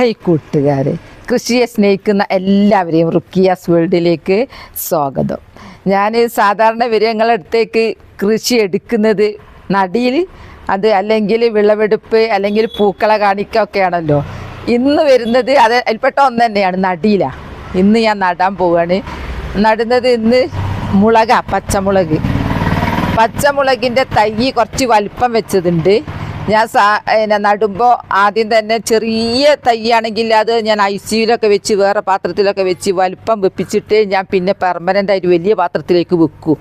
Hi കൂട്ടുകാരെ. കൃഷിയെ സ്നേഹിക്കുന്ന എല്ലാവരെയും റുക്കിയാസ് വേൾഡിലേക്ക് സ്വാഗതം. ഞാൻ സാധാരണ വിരങ്ങളുടെ അടുത്തേക്ക് കൃഷി എടുക്കുന്നത് നടിയിൽ അത് അല്ലെങ്കിൽ വിളവെടുപ്പ് അല്ലെങ്കിൽ പൂക്കള കാണിക്ക ഒക്കെയാണല്ലോ ഇന്ന് വരുന്നത് അത് അതിൽപ്പെട്ട ഒന്ന് തന്നെയാണ് നടിയിലാണ് ഇന്ന് ഞാൻ നടാൻ പോവുകയാണ് നടുന്നത് ഇന്ന് മുളക പച്ചമുളക്. പച്ചമുളകിന്റെ തൈ കുറച്ച് വലിപ്പം വെച്ചതുണ്ട്. ഞാൻ സാ പിന്നെ നടുമ്പോൾ ആദ്യം തന്നെ ചെറിയ തൈയാണെങ്കിൽ അത് ഞാൻ ഐ സിയിലൊക്കെ വെച്ച് വേറെ പാത്രത്തിലൊക്കെ വെച്ച് വലുപ്പം വെപ്പിച്ചിട്ട് ഞാൻ പിന്നെ പെർമനന്റ് ആയിട്ട് വലിയ പാത്രത്തിലേക്ക് വെക്കും.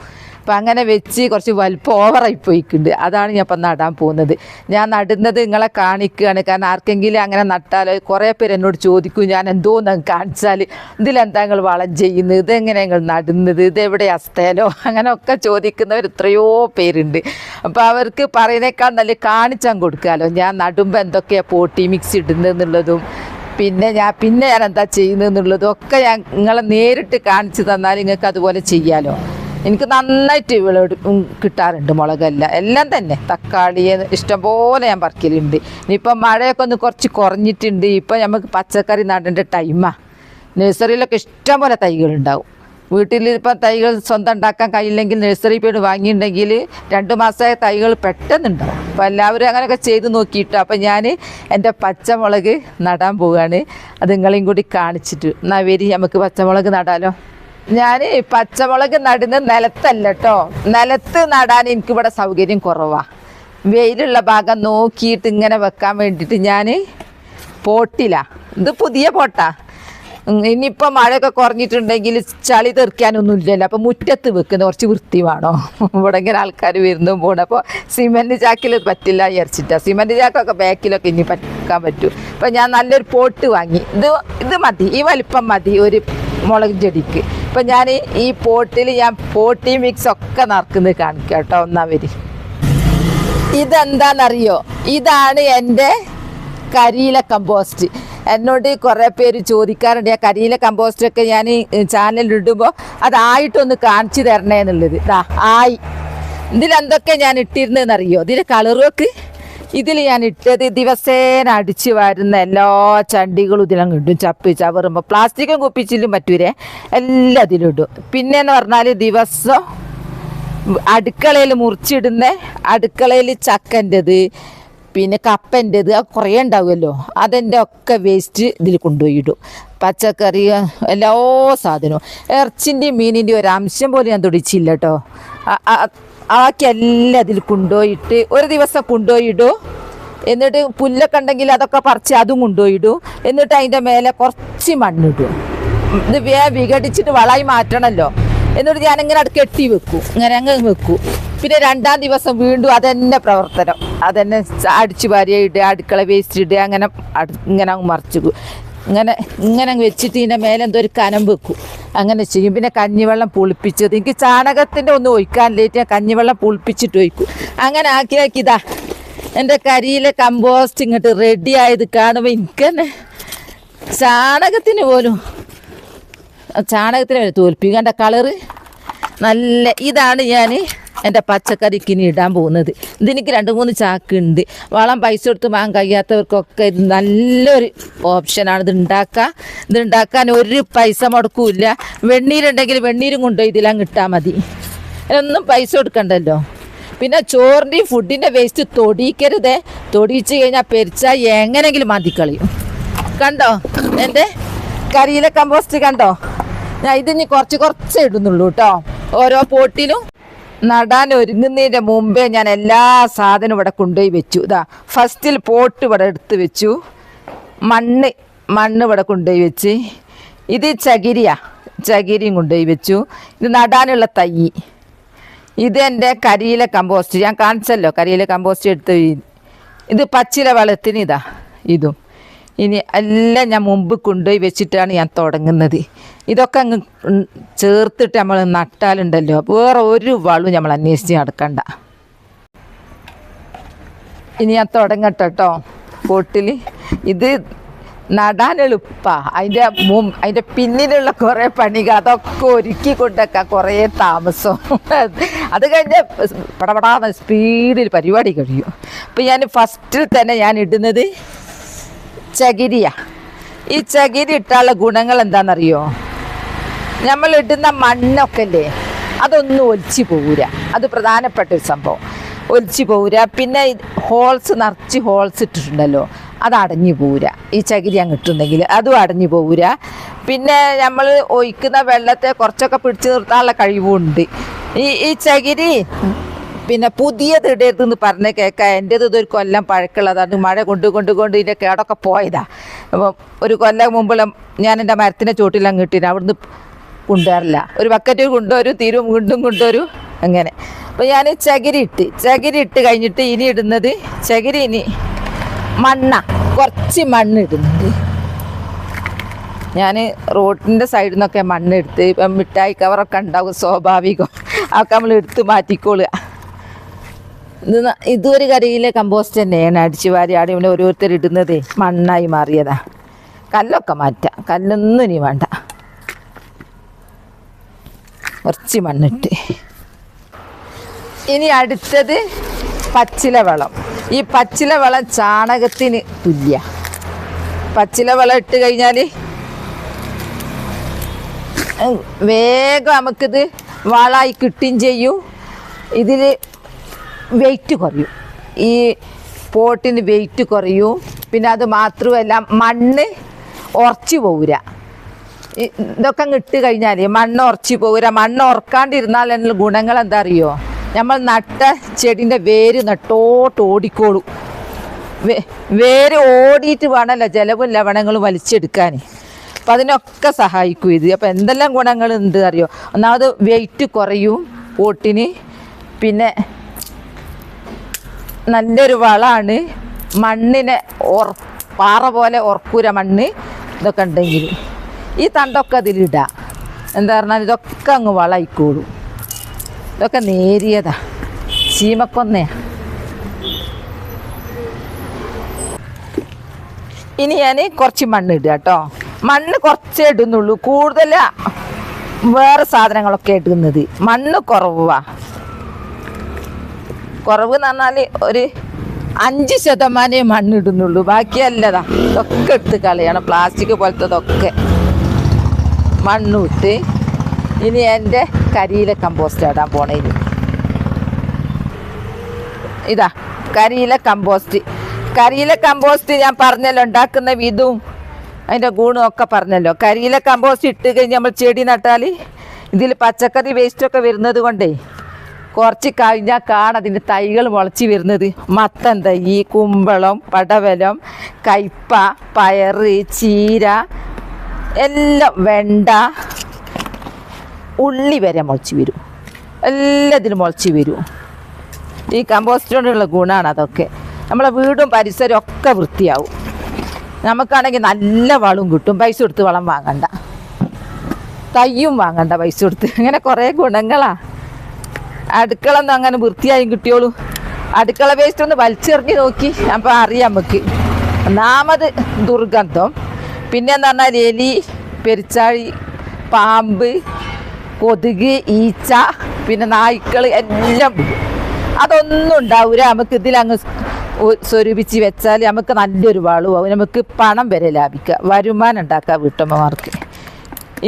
അപ്പം അങ്ങനെ വെച്ച് കുറച്ച് വലിപ്പം ഓവറായി പോയിക്കുണ്ട്. അതാണ് ഞാൻ ഇപ്പം നടാൻ പോകുന്നത്. ഞാൻ നടുന്നത് നിങ്ങളെ കാണിക്കുകയാണ് കാരണം ആർക്കെങ്കിലും അങ്ങനെ നട്ടാൽ കുറേ പേര് എന്നോട് ചോദിക്കും ഞാൻ എന്തോ കാണിച്ചാൽ ഇതിലെന്താ നിങ്ങൾ വളം ചെയ്യുന്നത്? ഇതെങ്ങനെ നിങ്ങൾ നടുന്നത്? ഇതെവിടെ സ്ഥലോ? അങ്ങനെയൊക്കെ ചോദിക്കുന്നവർ എത്രയോ പേരുണ്ട്. അപ്പോൾ അവർക്ക് പറയുന്നേക്കാൾ നല്ല കാണിച്ചാൽ കൊടുക്കാമല്ലോ ഞാൻ നടുമ്പോൾ എന്തൊക്കെയാണ് പോട്ടി മിക്സ് ഇടുന്നതെന്നുള്ളതും പിന്നെ ഞാൻ പിന്നെ ഞാൻ എന്താ ചെയ്യുന്നതെന്നുള്ളതും ഒക്കെ ഞാൻ നിങ്ങളെ നേരിട്ട് കാണിച്ചു തന്നാൽ നിങ്ങൾക്ക് അതുപോലെ ചെയ്യാമല്ലോ എനിക്ക് നന്നായിട്ട് വിളവെടു ഉം കിട്ടാറുണ്ട് മുളകെല്ലാം. എല്ലാം തന്നെ. തക്കാളി ഇഷ്ടംപോലെ ഞാൻ പറിക്കലുണ്ട്. ഇനിയിപ്പം മഴയൊക്കെ ഒന്ന് കുറച്ച് കുറഞ്ഞിട്ടുണ്ട്. ഇപ്പം നമുക്ക് പച്ചക്കറി നടേണ്ട ടൈമാണ് നഴ്സറിയിലൊക്കെ ഇഷ്ടംപോലെ തൈകളുണ്ടാവും. വീട്ടിൽ ഇപ്പം തൈകൾ സ്വന്തം ഉണ്ടാക്കാൻ കഴിയില്ലെങ്കിൽ നഴ്സറി പോയിട്ട് വാങ്ങിയിട്ടുണ്ടെങ്കിൽ രണ്ട് മാസമായ തൈകൾ പെട്ടെന്നുണ്ടാവും. അപ്പോൾ എല്ലാവരും അങ്ങനെയൊക്കെ ചെയ്ത് നോക്കിയിട്ട് അപ്പം ഞാൻ എന്റെ പച്ചമുളക് നടാൻ പോവുകയാണ്. അത് നിങ്ങളെയും കൂടി കാണിച്ചിട്ട്. എന്നാൽ വരി നമുക്ക് പച്ചമുളക് നടാലോ. ഞാൻ പച്ചമുളക് നടുന്ന നിലത്തല്ല കേട്ടോ നിലത്ത് നടാൻ എനിക്ക് എനിക്കിവിടെ സൗകര്യം കുറവാ. വെയിലുള്ള ഭാഗം നോക്കിയിട്ട് ഇങ്ങനെ വെക്കാൻ വേണ്ടിയിട്ട് ഞാൻ പോട്ടില്ല ഇത് പുതിയ പോട്ടാ. ഇനിയിപ്പോൾ ഇനിയിപ്പോ മഴയൊക്കെ കുറഞ്ഞിട്ടുണ്ടെങ്കിൽ ചളി തെറിക്കാനൊന്നും ഇല്ലല്ലോ. അപ്പോൾ മുറ്റത്ത് വെക്കുന്ന കുറച്ച് വൃത്തി വേണോ? ഇവിടെ ഇങ്ങനെ ആൾക്കാർ വരുന്നു പോകണം അപ്പോൾ സിമെന്റ് ചാക്കിൽ പറ്റില്ല വിചാരിച്ചിട്ടാണ് സിമെന്റ് ചാക്കൊക്കെ ബാക്കിലൊക്കെ ഇനി പറ്റാൻ പറ്റൂ. അപ്പോൾ ഞാൻ നല്ലൊരു പോട്ട് വാങ്ങി. ഇത് ഇത് മതി. ഈ വലിപ്പം മതി. ഒരു മുളക് ചെടിക്ക് ഇപ്പൊ ഞാൻ ഈ പോട്ടിൽ ഞാൻ പോട്ടി മിക്സ് ഒക്കെ നടക്കുന്നത് കാണിക്കാം കേട്ടോ ഒന്നാം വരി ഇതെന്താണെന്നറിയോ ഇതാണ് എന്റെ കരിയില കമ്പോസ്റ്റ്. എന്നോട് കുറേ പേര് ചോദിക്കാറുണ്ട് ആ കരിയില കമ്പോസ്റ്റൊക്കെ ഞാൻ ചാനലിൽ ഇടുമ്പോൾ അതായിട്ടൊന്ന് കാണിച്ചു തരണേ എന്നുള്ളത് ആയി. ഇതിലെന്തൊക്കെ ഞാൻ ഇട്ടിരുന്നതെന്നറിയോ ഇതിന്റെ കളറൊക്കെ ഇതിൽ ഞാൻ ഇട്ടത് ദിവസേന അടിച്ചു വരുന്ന എല്ലാ ചണ്ടികളും ഇതിലും ഇടും ചപ്പ് ചവറുമ്പോൾ പ്ലാസ്റ്റിക്കും കുപ്പിച്ചിലും പറ്റൂരേ എല്ലാം ഇതിലിടും പിന്നെന്ന് പറഞ്ഞാൽ ദിവസം അടുക്കളയിൽ മുറിച്ചിടുന്ന അടുക്കളയിൽ ചക്കന്റെത് പിന്നെ കപ്പന്റെത് അത് കുറേ ഉണ്ടാവുമല്ലോ. അതിന്റെ ഒക്കെ വേസ്റ്റ് ഇതിൽ കൊണ്ടുപോയിടും പച്ചക്കറി എല്ലാ സാധനവും. ഇറച്ചിന്റെയും മീനിന്റെയും ഒരു അംശം പോലും ഞാൻ തുടിച്ചില്ല കേട്ടോ. ബാക്കി എല്ലാം അതിൽ കൊണ്ടുപോയിട്ട് ഒരു ദിവസം കൊണ്ടുപോയിടും. എന്നിട്ട് പുല്ലൊക്കെ ഉണ്ടെങ്കിൽ അതൊക്കെ പറിച്ച് അതും കൊണ്ടുപോയിടും. എന്നിട്ട് അതിന്റെ മേലെ കുറച്ച് മണ്ണിടും. ഇത് വേ വിഘടിച്ചിട്ട് വളായി മാറ്റണമല്ലോ എന്നിട്ട് ഞാനിങ്ങനെ അത് കെട്ടി വെക്കും. ഇങ്ങനെ അങ്ങ് വെക്കും. പിന്നെ രണ്ടാം ദിവസം വീണ്ടും അതന്നെ പ്രവർത്തനം. അതന്നെ അടിച്ചു വാരിയ ഇടുക അടുക്കള വേസ്റ്റ് ഇടുക അങ്ങനെ ഇങ്ങനെ അങ്ങ് മറിച്ചു. ഇങ്ങനെ ഇങ്ങനെ വെച്ചിട്ട് ഇതിന്റെ മേലെ എന്തോ ഒരു കനം വെക്കും. അങ്ങനെ ചെയ്യും. പിന്നെ കഞ്ഞിവെള്ളം പുളിപ്പിച്ചത്. എനിക്ക് ചാണകത്തിന്റെ ഒന്നും ഒഴിക്കാനില്ലേറ്റ് ഞാൻ കഞ്ഞിവെള്ളം പുളിപ്പിച്ചിട്ട് ഒഴിക്കും. അങ്ങനെ ആക്കി ആക്കി എന്റെ കരിയിലെ കമ്പോസ്റ്റ് ഇങ്ങോട്ട് റെഡി ആയത് കാണുമ്പോൾ എനിക്ക് തന്നെ ചാണകത്തിന് പോലും ചാണകത്തിന് തോൽപ്പിക്കണ്ട കളറ് നല്ല ഇതാണ് ഞാൻ എന്റെ പച്ചക്കറിക്ക് ഇനി ഇടാൻ പോകുന്നത്. ഇതെനിക്ക് രണ്ട് മൂന്ന് ചാക്കുണ്ട്. വളം പൈസ കൊടുത്ത് വാങ്ങാൻ കഴിയാത്തവർക്കൊക്കെ ഇത് നല്ലൊരു ഓപ്ഷനാണ് ഇത് ഉണ്ടാക്കുക ഇത് ഉണ്ടാക്കാൻ ഒരു പൈസ മുടക്കൂല വെണ്ണീരുണ്ടെങ്കിൽ വെണ്ണീരും കൊണ്ടുപോയി ഇതിലങ്ങ് ഇട്ടാൽ മതി. അതിനൊന്നും പൈസ കൊടുക്കണ്ടല്ലോ. പിന്നെ ചോറിന്റെയും ഫുഡിന്റെ വേസ്റ്റ് തൊടിക്കരുതേ തൊടിയിച്ച് കഴിഞ്ഞാൽ പെരിച്ച എങ്ങനെങ്കിലും മതിക്കളയും കണ്ടോ? എന്റെ കരിയിലെ കമ്പോസ്റ്റ് കണ്ടോ? ഞാൻ ഇതിനി കുറച്ച് കുറച്ച് ഇടുന്നുള്ളൂ കേട്ടോ ഓരോ പോട്ടിലും നടാൻ ഒരുങ്ങുന്നതിന്റെ മുമ്പേ ഞാൻ എല്ലാ സാധനവും ഇവിടെ കൊണ്ടുപോയി വെച്ചു. ഇതാ ഫസ്റ്റിൽ പോട്ട് ഇവിടെ എടുത്ത് വെച്ചു. മണ്ണ് മണ്ണ് ഇവിടെ കൊണ്ടുപോയി വെച്ച്. ഇത് ചകിരിയാ ചകിരിയും കൊണ്ടുപോയി വെച്ചു. ഇത് നടാനുള്ള തൈ. ഇത് എന്റെ കരിയിലെ കമ്പോസ്റ്റ് ഞാൻ കാണിച്ചല്ലോ കരിയിലെ കമ്പോസ്റ്റ് എടുത്ത് ഇത് പച്ചില വളത്തിന് ഇതാ ഇതും. ഇനി എല്ലാം ഞാൻ മുമ്പ് കൊണ്ടുപോയി വെച്ചിട്ടാണ് ഞാൻ തുടങ്ങുന്നത്. ഇതൊക്കെ അങ്ങ് ചേർത്തിട്ട് നമ്മൾ നട്ടാലുണ്ടല്ലോ. വേറെ ഒരു വളവും നമ്മൾ അന്വേഷിച്ച് നടക്കണ്ട. ഇനി ഞാൻ തുടങ്ങട്ടെ കേട്ടോ പോട്ടിൽ ഇത് നടാൻ എളുപ്പാ. അതിന്റെ മും അതിന്റെ പിന്നിലുള്ള കുറേ പണികൾ അതൊക്കെ ഒരുക്കി കൊണ്ടൊക്കെ കുറേ താമസം. അത് കഴിഞ്ഞ് പടപടാന്ന് സ്പീഡിൽ പരിപാടി കഴിയും. അപ്പം ഞാൻ ഫസ്റ്റിൽ തന്നെ ഞാൻ ഇടുന്നത് ചകിരിയാ. ഈ ചകിരി ഇട്ടാനുള്ള ഗുണങ്ങൾ എന്താണെന്നറിയോ? നമ്മൾ ഇടുന്ന മണ്ണൊക്കെ അല്ലേ അതൊന്നും ഒലിച്ചു പോകൂല അത് പ്രധാനപ്പെട്ട ഒരു സംഭവം. ഒലിച്ചു പോകൂല പിന്നെ ഹോൾസ് നിറച്ച് ഹോൾസ് ഇട്ടിട്ടുണ്ടല്ലോ അത് അടഞ്ഞു പോകൂല ഈ ചകിരി അങ്ങ് ഇട്ടുണ്ടെങ്കിൽ അതും അടഞ്ഞു പോകൂല പിന്നെ നമ്മൾ ഒഴിക്കുന്ന വെള്ളത്തെ കുറച്ചൊക്കെ പിടിച്ചു നിർത്താനുള്ള കഴിവുണ്ട്. ഈ ഈ ചകിരി പിന്നെ പുതിയത് ഇടരുതെന്ന് പറഞ്ഞ കേൾക്കാം എന്റേത് ഇതൊരു കൊല്ലം പഴക്കുള്ളതാണ് മഴ കൊണ്ട് കൊണ്ട് കൊണ്ട് ഇതിന്റെ കേടൊക്കെ പോയതാ. അപ്പം ഒരു കൊല്ലം മുമ്പുള്ള ഞാൻ എന്റെ മരത്തിന്റെ ചോട്ടിൽ അങ്ങ് ഇട്ടിന്. അവിടുന്ന് കൊണ്ടുവരില്ല. ഒരു ബക്കറ്റ് കൊണ്ടുവരും തീരും വീണ്ടും കൊണ്ടുവരും. അങ്ങനെ. അപ്പോൾ ഞാൻ ചകിരി ഇട്ട്. ചകിരി ഇട്ട് കഴിഞ്ഞിട്ട് ഇനി ഇടുന്നത് ചകിരി ഇനി മണ്ണ. കുറച്ച് മണ്ണ് ഇടുന്നുണ്ട്. ഞാൻ റോഡിന്റെ സൈഡിൽ നിന്നൊക്കെ മണ്ണെടുത്ത് ഇപ്പം മിഠായി കവറൊക്കെ ഉണ്ടാവും സ്വാഭാവികം. അതൊക്കെ നമ്മൾ എടുത്ത് മാറ്റിക്കോളുക. ഇതൊരു കരയിലെ കമ്പോസ്റ്റ് തന്നെയാണ്. അടിച്ചു വാരി ആടി ഇവിടെ ഓരോരുത്തർ ഇടുന്നത് മണ്ണായി മാറിയതാ. കല്ലൊക്കെ മാറ്റാം. കല്ലൊന്നും ഇനി വേണ്ട. കുറച്ച് മണ്ണിട്ട്. ഇനി അടുത്തത് പച്ചില വളം ഈ പച്ചില വളം ചാണകത്തിന് തുല്യ. പച്ചില വളം ഇട്ട് കഴിഞ്ഞാൽ വേഗം നമുക്കിത് വളമായി കിട്ടുകയും ചെയ്യും. ഇതിൽ വെയിറ്റ് കുറയും. ഈ പോട്ടിന് വെയിറ്റ് കുറയും. പിന്നെ അത് മാത്രമല്ല മണ്ണ് ഉറച്ചു പോവുക. ഇതൊക്കെ ഇട്ട് കഴിഞ്ഞാൽ മണ്ണ് ഉറച്ചു പോവുക. മണ്ണ് ഉറക്കാണ്ടിരുന്നാൽ അതിനുള്ള ഗുണങ്ങൾ എന്താ അറിയോ നമ്മൾ നട്ട ചെടിന്റെ വേര് നട്ടോട്ട് ഓടിക്കോളും. വേര് ഓടിയിട്ട് വേണമല്ലോ ജലവും ലവണങ്ങളും വലിച്ചെടുക്കാൻ. അപ്പം അതിനൊക്കെ സഹായിക്കും ഇത്. അപ്പം എന്തെല്ലാം ഗുണങ്ങളുണ്ട് അറിയോ? ഒന്നാമത് വെയിറ്റ് കുറയും പോട്ടിന്. പിന്നെ നല്ലൊരു വളമാണ് മണ്ണിനെ പാറ പോലെ ഉറക്കൂര മണ്ണ്. ഇതൊക്കെ ഉണ്ടെങ്കിൽ ഈ തണ്ടൊക്കെ അതിലിടാം. എന്താ പറഞ്ഞാൽ ഇതൊക്കെ അങ്ങ് വളയിക്കോളും. ഇതൊക്കെ നേരിയതാ. ചീമക്കൊന്നയാ. ഇനി ഞാൻ കുറച്ച് മണ്ണ് ഇടുക കേട്ടോ. മണ്ണ് കുറച്ചേ ഇടുന്നുള്ളൂ. കൂടുതൽ വേറെ സാധനങ്ങളൊക്കെ ഇടുന്നത്. മണ്ണ് കുറവാ. കുറവ് എന്ന് പറഞ്ഞാൽ ഒരു അഞ്ച് ശതമാനമേ മണ്ണിടുന്നുള്ളൂ. ബാക്കിയല്ലതാ. ഇതൊക്കെ എടുത്ത് കളയണം. പ്ലാസ്റ്റിക് പോലത്തതൊക്കെ. മണ്ണിട്ട്. ഇനി എന്റെ കരിയില കമ്പോസ്റ്റ് ഇടാൻ പോണേ ഇതാ കരിയില കമ്പോസ്റ്റ് കരിയില കമ്പോസ്റ്റ് ഞാൻ പറഞ്ഞല്ലോ ഉണ്ടാക്കുന്ന വിധവും അതിന്റെ ഗുണവും ഒക്കെ പറഞ്ഞല്ലോ. കരിയില കമ്പോസ്റ്റ് ഇട്ട് കഴിഞ്ഞ് നമ്മൾ ചെടി നട്ടാൽ ഇതിൽ പച്ചക്കറി വേസ്റ്റൊക്കെ വരുന്നത് കൊണ്ടേ കുറച്ച് കഴിഞ്ഞാൽ കാണാം അതിന്റെ തൈകൾ മുളച്ച് വരുന്നത്. മത്തൻ തൈ കുമ്പളം പടവലം കയ്പ പയറ് ചീര എല്ലാം വെണ്ട ഉള്ളി വരെ മുളച്ച് വരും. എല്ലാത്തിനും മുളച്ച് വരും. ഈ കമ്പോസ്റ്റ് കൊണ്ടുള്ള ഗുണമാണ് അതൊക്കെ. നമ്മളെ വീടും പരിസരവും ഒക്കെ വൃത്തിയാവും. നമുക്കാണെങ്കിൽ നല്ല വളവും കിട്ടും. പൈസ കൊടുത്ത് വളം വാങ്ങണ്ട. തയ്യും വാങ്ങണ്ട പൈസ കൊടുത്ത്. അങ്ങനെ കുറേ ഗുണങ്ങളാ. അടുക്കള ഒന്നും അങ്ങനെ വൃത്തിയായും കിട്ടിയോളൂ. അടുക്കള വേസ്റ്റ് ഒന്ന് വലിച്ചെറിഞ്ഞ് നോക്കി. അപ്പോൾ അറിയാം നമുക്ക്. ഒന്നാമത് ദുർഗന്ധം. പിന്നെ എന്ന് പറഞ്ഞാൽ എലി പെരിച്ചാഴി പാമ്പ് കൊതുക് ഈച്ച പിന്നെ നായ്ക്കൾ എല്ലാം. അതൊന്നും ഉണ്ടാവില്ല നമുക്ക് ഇതിലങ്ങ് സ്വരൂപിച്ച് വെച്ചാൽ നമുക്ക് നല്ലൊരു വളവും നമുക്ക് പണം വരെ ലാഭിക്കുക. വരുമാനം ഉണ്ടാക്കാം വീട്ടമ്മമാർക്ക്.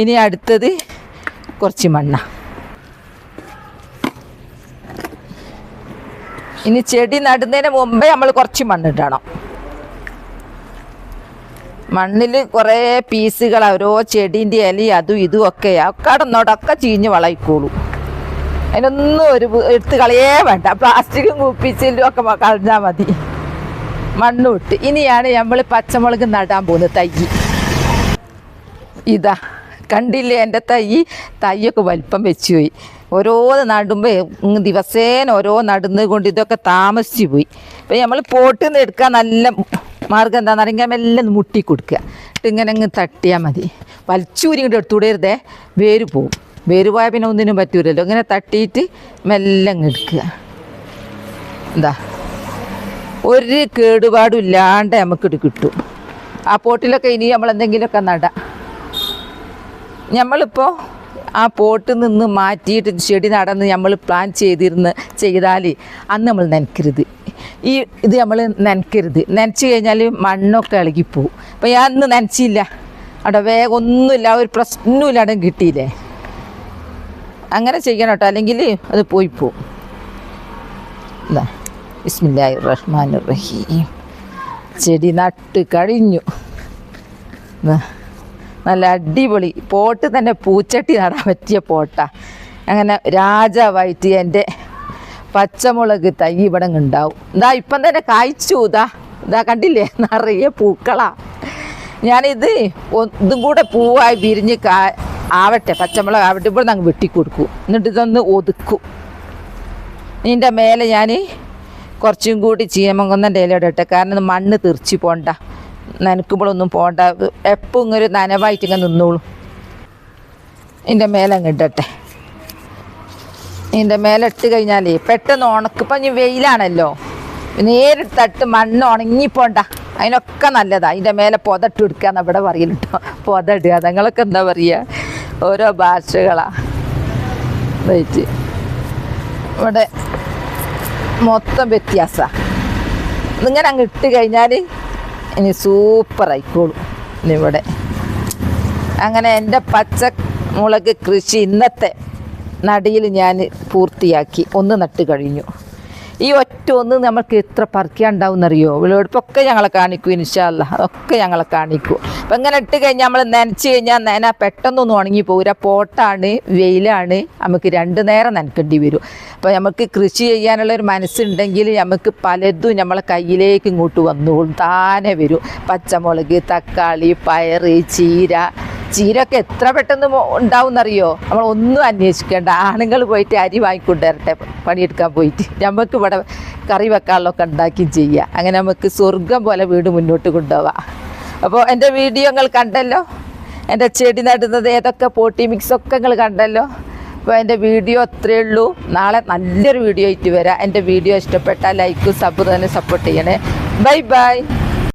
ഇനി അടുത്തത് കുറച്ച് മണ്ണ. ഇനി ചെടി നടുന്നതിന് മുമ്പേ നമ്മൾ കുറച്ച് മണ്ണിടണം മണ്ണിൽ കുറേ പീസുകൾ ഓരോ ചെടീന്റെ ഇല അതും ഇതും ഒക്കെ കടന്നോടൊക്കെ ചീഞ്ഞ് വളയിക്കോളൂ. അതിനൊന്നും ഒരു എടുത്ത് കളയേ വേണ്ട. പ്ലാസ്റ്റിക്കും കുപ്പിച്ചിലും ഒക്കെ കളഞ്ഞാൽ മതി. മണ്ണ് വിട്ട്. ഇനിയാണ് നമ്മൾ പച്ചമുളക് നടാൻ പോകുന്നത് തൈ. ഇതാ കണ്ടില്ലേ എന്റെ തൈ? തൈയൊക്കെ വലിപ്പം വെച്ച് പോയി. ഓരോ നടുമ്പോൾ ദിവസേന ഓരോ നടുന്നത് കൊണ്ട് ഇതൊക്കെ താമസിച്ചു പോയി. അപ്പൊ നമ്മൾ പോട്ടിൽ നിന്ന് എടുക്കാൻ നല്ല മാർഗം എന്താണെന്ന് അറിയാൻ മെല്ലെ മുട്ടി കൊടുക്കുക. എന്നിട്ട് ഇങ്ങനെ അങ്ങ് തട്ടിയാൽ മതി. വലിച്ചൂരി ഇങ്ങോട്ട് എടുത്തുവിടരുതേ വേര് പോവും. വേര് പോയാൽ പിന്നെ ഒന്നിനും പറ്റൂലല്ലോ. ഇങ്ങനെ തട്ടിയിട്ട് മെല്ലെ അങ്ങ് എടുക്കുക. എന്താ? ഒരു കേടുപാടും ഇല്ലാണ്ട് നമുക്കിത് കിട്ടും. ആ പോട്ടിലൊക്കെ ഇനി നമ്മൾ എന്തെങ്കിലുമൊക്കെ നടാം. നമ്മളിപ്പോൾ ആ പോട്ട് നിന്ന് മാറ്റിയിട്ട് ചെടി നടന്ന് നമ്മൾ പ്ലാൻ ചെയ്തിരുന്ന് ചെയ്താൽ അന്ന് നമ്മൾ നനയ്ക്കരുത് ഈ ഇത് നമ്മൾ നനയ്ക്കരുത് നനച്ച് കഴിഞ്ഞാൽ മണ്ണൊക്കെ ഇളകിപ്പോവും. അപ്പം ഞാൻ അന്ന് നനച്ചില്ല. അവിടെ വേഗം ഒന്നുമില്ല ഒരു പ്രശ്നമില്ല അവിടെ കിട്ടിയില്ലേ? അങ്ങനെ ചെയ്യണം കേട്ടോ. അല്ലെങ്കിൽ അത് പോയി പോവും. ഇതാ. റഹ്മാൻ റഹീം ചെടി നട്ട് കഴിഞ്ഞു. നല്ല അടിപൊളി പോട്ട് തന്നെ പൂച്ചട്ടി നടാൻ പറ്റിയ പോട്ടാ. അങ്ങനെ രാജാവായിട്ട് എന്റെ പച്ചമുളക് തൈ ഇവിടെ ഉണ്ടാവും ഇതാ ഇപ്പം തന്നെ കായ്ച്ചു ഇതാ ഇതാ കണ്ടില്ലേ? നിറയെ പൂക്കളാ. ഞാനിത് ഒന്നും കൂടെ പൂവായി വിരിഞ്ഞ് കാ ആവട്ടെ പച്ചമുളക് ആവട്ടെ ഇവിടെ ഞങ്ങൾ വെട്ടിക്കൊടുക്കും. എന്നിട്ട് ഇതൊന്ന് ഒതുക്കും. ഇതിന്റെ മേലെ ഞാൻ കുറച്ചും കൂടി ചീമങ്കൊന്നന്റെ ഇല ഇടട്ടെ. കാരണം മണ്ണ് തെറിച്ച് പോണ്ട നനക്കുമ്പോഴൊന്നും പോകണ്ട എപ്പോൾ ഇങ്ങനെ നനവായിട്ട് ഇങ്ങനെ നിന്നോളൂ. ഇതിന്റെ മേലെ ഇടട്ടെ. ഇതിന്റെ മേലെ ഇട്ട് കഴിഞ്ഞാലേ പെട്ടെന്ന് ഉണക്കിപ്പോൾ ഇനി വെയിലാണല്ലോ. നേരിട്ട് തട്ട് മണ്ണ് ഉണങ്ങിപ്പോണ്ട. അതിനൊക്കെ നല്ലതാണ് അതിന്റെ മേലെ പൊതട്ട് എടുക്കാന്ന് ഇവിടെ പറയലുട്ടോ പൊതടുക. നിങ്ങളൊക്കെ എന്താ പറയുക ഓരോ ഭാഷകളാണ് റൈറ്റ്. ഇവിടെ മൊത്തം വ്യത്യാസമാണ് ഇങ്ങനെ അങ്ങ് ഇട്ട് കഴിഞ്ഞാൽ ഇനി സൂപ്പർ ഇനി ഇവിടെ. അങ്ങനെ എന്റെ പച്ചമുളക് കൃഷി ഇന്നത്തെ നടിയിൽ ഞാൻ പൂർത്തിയാക്കി. ഒന്ന് നട്ട് കഴിഞ്ഞു. ഈ ഒറ്റ ഒന്ന് നമ്മൾക്ക് എത്ര പറിക്കാണ്ടാവുന്നറിയോ വിളവെടുപ്പൊക്കെ ഞങ്ങളെ കാണിക്കും ഇൻഷാല്ല അതൊക്കെ ഞങ്ങളെ കാണിക്കും. അപ്പം ഇങ്ങനെ ഇട്ട് കഴിഞ്ഞാൽ നമ്മൾ നനച്ച് കഴിഞ്ഞാൽ നന പെട്ടെന്നൊന്നും ഉണങ്ങി പോകില്ല പോട്ടാണ് വെയിലാണ്. നമുക്ക് രണ്ട് നേരം നനക്കേണ്ടി വരും. അപ്പോൾ നമുക്ക് കൃഷി ചെയ്യാനുള്ള ഒരു മനസ്സുണ്ടെങ്കിൽ നമുക്ക് പലതും നമ്മളെ കയ്യിലേക്ക് ഇങ്ങോട്ട് വന്നോളും താനെ വരും. പച്ചമുളക് തക്കാളി പയറ് ചീര ചീരൊക്കെ എത്ര പെട്ടെന്ന് ഉണ്ടാവും എന്നറിയോ നമ്മൾ ഒന്നും അന്വേഷിക്കേണ്ട. ആണുങ്ങൾ പോയിട്ട് അരി വാങ്ങിക്കൊണ്ടുവരട്ടെ പണിയെടുക്കാൻ പോയിട്ട്. നമുക്ക് ഇവിടെ കറി വെക്കാനുള്ളതൊക്കെ ഉണ്ടാക്കി ചെയ്യുക അങ്ങനെ നമുക്ക് സ്വർഗം പോലെ വീട് മുന്നോട്ട് കൊണ്ടുപോവാം. അപ്പോൾ എന്റെ വീഡിയോ നിങ്ങൾ കണ്ടല്ലോ? എന്റെ ചെടി നടുന്നത് ഏതൊക്കെ പോട്ടി മിക്സ് ഒക്കെ നിങ്ങൾ കണ്ടല്ലോ? അപ്പോൾ എന്റെ വീഡിയോ അത്രയേ ഉള്ളൂ. നാളെ നല്ലൊരു വീഡിയോ ആയിട്ട് വരാം. എന്റെ വീഡിയോ ഇഷ്ടപ്പെട്ടാൽ ലൈക്കും സബ് തന്നെ സപ്പോർട്ട് ചെയ്യണേ. Bye bye